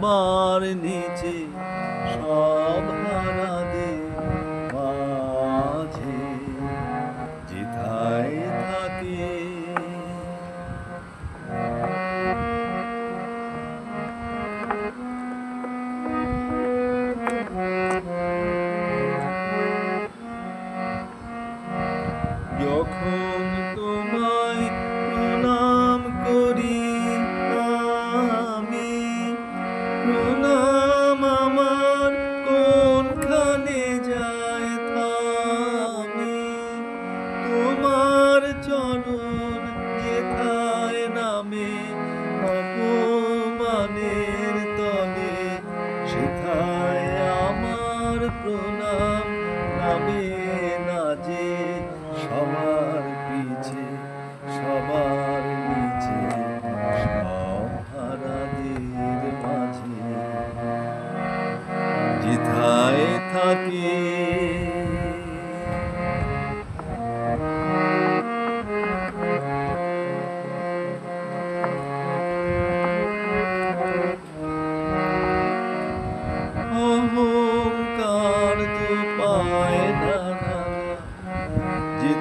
morning.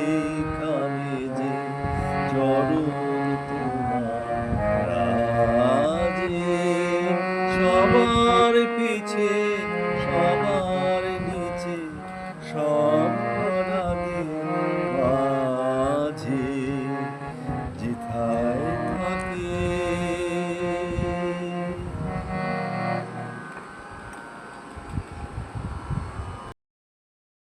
সেখানে যে চরণ তোমার রাজে সবার পিছে সবার